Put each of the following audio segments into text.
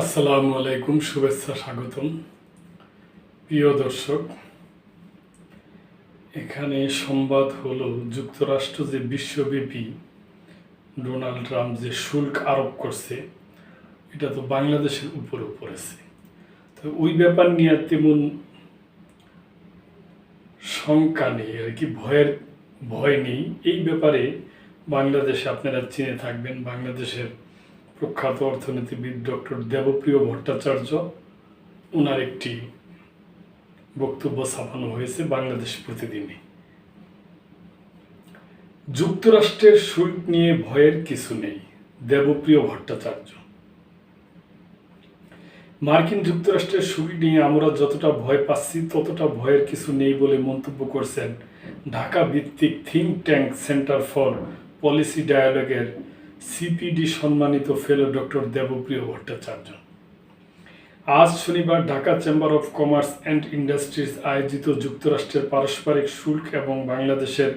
আসসালামু আলাইকুম, শুভেচ্ছা স্বাগতম। প্রিয় দর্শক, এখানে সংবাদ হলো যুক্তরাষ্ট্র যে বিশ্বব্যাপী ডোনাল্ড ট্রাম্প যে শুল্ক আরোপ করছে, এটা তো বাংলাদেশের উপরেও পড়েছে। তো ওই ব্যাপার নিয়ে তেমন শঙ্কা নেই, আর কি ভয়ের ভয় নেই। এই ব্যাপারে বাংলাদেশে আপনারা চিনে থাকবেন, বাংলাদেশের প্রখ্যাত অর্থনীতিবিদ ডক্টর দেবপ্রিয় ভট্টাচার্য ওনার একটি বক্তব্য ছাপানো হয়েছে বাংলাদেশ প্রতিদিনে যুক্তরাষ্ট্রের শুল্ক নিয়ে ভয়ের কিছু নেই, দেবপ্রিয় ভট্টাচার্য। মার্কিন যুক্তরাষ্ট্রের শুল্ক নিয়ে আমরা যতটা ভয় পাচ্ছি, ততটা ভয়ের কিছু নেই বলে মন্তব্য করছেন ঢাকা ভিত্তিক think tank centre for policy ডায়ালগের CPD সম্মানিত ফেলো ডক্টর দেবপ্রিয় ভট্টাচার্য। আজ শনিবার Dhaka chamber of commerce and industries আয়োজিত যুক্তরাষ্ট্রের পারস্পরিক শুল্ক এবং বাংলাদেশের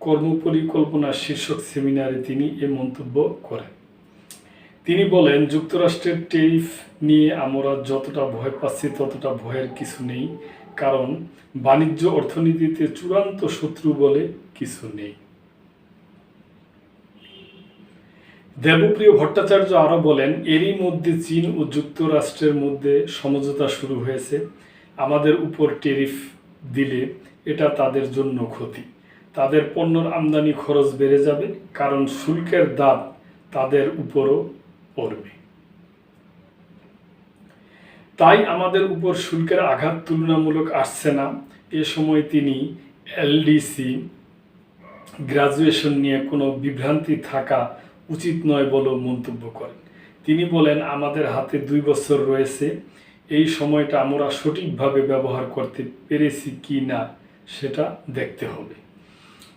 কর্মপরিকল্পনা শীর্ষক সেমিনারে তিনি এ মন্তব্য করেন। তিনি বলেন, যুক্তরাষ্ট্রের টেরিফ নিয়ে আমরা যতটা ভয় পাচ্ছি, ততটা ভয়ের কিছু নেই, কারণ বাণিজ্য অর্থনীতিতে চূড়ান্ত শত্রু বলে কিছু নেই। দেবপ্রিয় ভট্টাচার্য আরও বলেন, এরই মধ্যে চীন ও যুক্তরাষ্ট্রের মধ্যে সমঝোতা শুরু হয়েছে। আমাদের উপর টেরিফ দিলে এটা তাদের জন্য ক্ষতি। তাদের পণ্যর আমদানি খরচ বেড়ে যাবে, কারণ শুল্কের দাম তাদের উপরও পড়বে। তাই আমাদের উপর শুল্কের আঘাত তুলনামূলক আসছে না। এ সময় তিনি এলডিসি গ্রাজুয়েশন নিয়ে কোনো বিভ্রান্তি থাকা উচিত নয় বলেও মন্তব্য করেন। তিনি বলেন, আমাদের হাতে দুই বছর রয়েছে। এই সময়টা আমরা সঠিকভাবে ব্যবহার করতে পেরেছি কি না সেটা দেখতে হবে।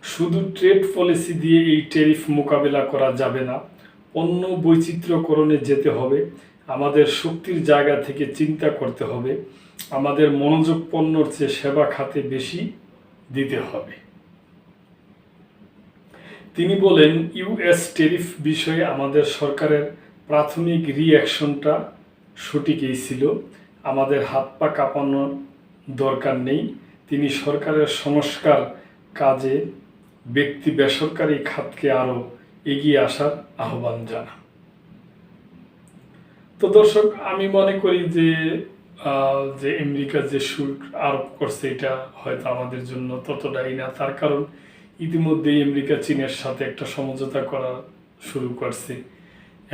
শুধু ট্রেড পলিসি দিয়ে এই ট্যারিফ মোকাবেলা করা যাবে না, অন্য বৈচিত্র্যকরণে যেতে হবে। আমাদের শক্তির জায়গা থেকে চিন্তা করতে হবে। আমাদের মনোযোগ পণ্যর চেয়ে সেবা খাতে বেশি দিতে হবে। তিনি বলেন ইউএস টেরিফ বিষয়ে আমাদের সরকারের প্রাথমিক রিঅ্যাকশনটা সঠিকই ছিল। আমাদের হাত পা কাঁপানোর দরকার নেই। তিনি সরকারের সংস্কার কাজে ব্যক্তি বেসরকারি খাতকে আরও এগিয়ে আসার আহ্বান জানান। তো দর্শক, আমি মনে করি যে যে আমেরিকা যে শুল্ক আরোপ করছে, এটা হয়তো আমাদের জন্য ততটাই না। তার কারণ ইতিমধ্যেই আমেরিকা, চীনের সাথে একটা সমঝোতা করা শুরু করছে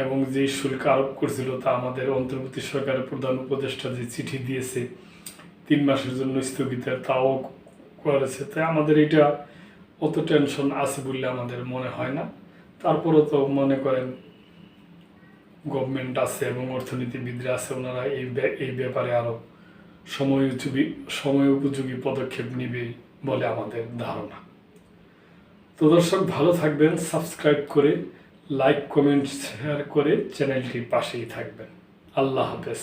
এবং যে শুল্ক আরোপ করছিল তা আমাদের অন্তর্বর্তী সরকারের প্রধান উপদেষ্টা যে চিঠি দিয়েছে, তিন মাসের জন্য স্থগিতের তাও করেছে। তাই আমাদের এটা অত টেনশন আছে বলে আমাদের মনে হয় না। তারপরও তো মনে করেন গভর্নমেন্ট আছে এবং অর্থনীতিবিদরা আছে, ওনারা এই এই ব্যাপারে আরও সময় সময় উপযোগী পদক্ষেপ নেবে বলে আমাদের ধারণা। তো দর্শক, ভালো থাকবেন, সাবস্ক্রাইব করে, লাইক, কমেন্ট, শেয়ার করে চ্যানেলটির পাশেই থাকবেন। আল্লাহ হাফেজ।